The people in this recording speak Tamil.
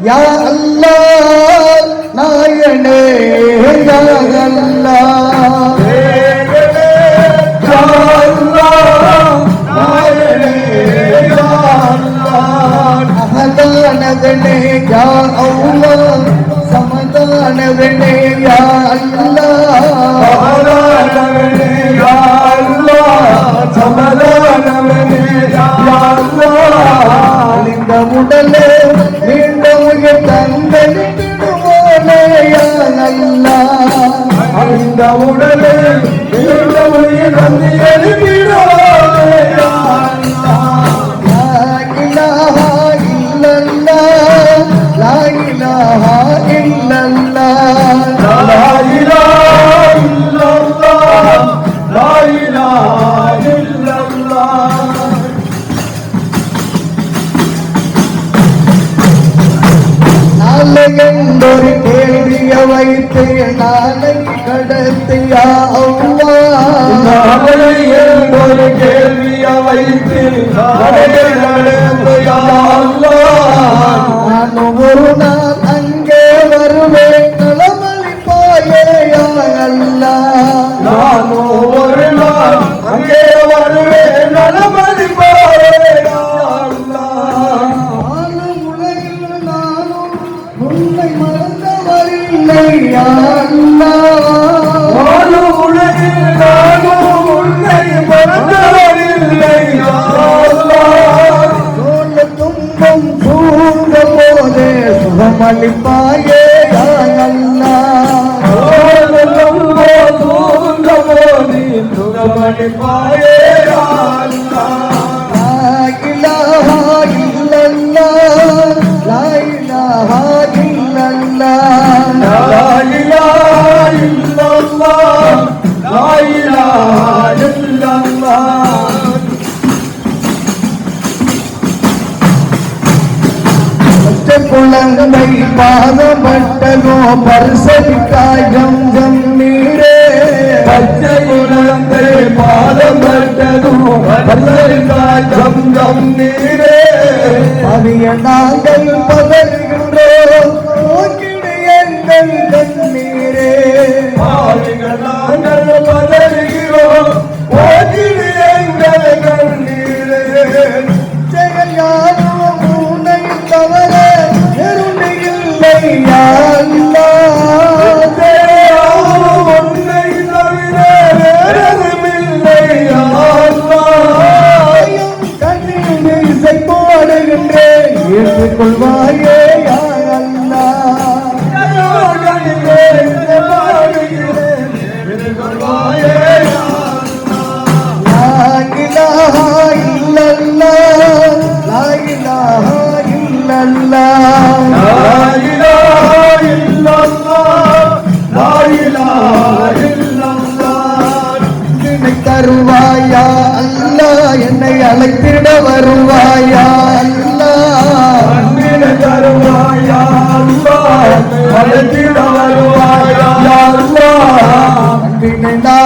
யா அல்லாஹ் நாயனே யா அல்லாஹ். அகதானவனே யா அல்லாஹ். சமதானவனே யா அல்லா அந்த உடலை வந்து எழுப்பிடுவோமே என்றொரு கேள்விய வைத்து நாளை கடத்தியா அல்லாஹ் நாளை ஒரு கேள்விய வைத்து உன்னை மறந்தவரில்லை உலகில் நானும் உன்னை மறந்தவரில்லை யா துன்பம் சூழ்ந்த போதே சுகமளிப்பாயே சுகமளிப்பாயே குழந்தை பாதப்பட்டதோ பரிசலிக்காய் ஜம் நீரே. பச்சை குழந்தை பாதம் பட்டதும் பல்லரிக்காய் ஜம் நீரே. அவிய நாங்கள் பதறுகின்றோம் போக்கிடு எங்கள் கண்ணீரே. நாங்கள் பதறுகிறோம் ஓதிடு எங்கள் கண்ணீரே. செயல் என்று இல்லல்லாஹ் லா இலாஹ இல்லல்லாஹ், லா இலாஹ இல்லல்லாஹ். என்னை தருவாயா? அல்லாஹ் என்னை அழைத்திட வருவாயா? 难道？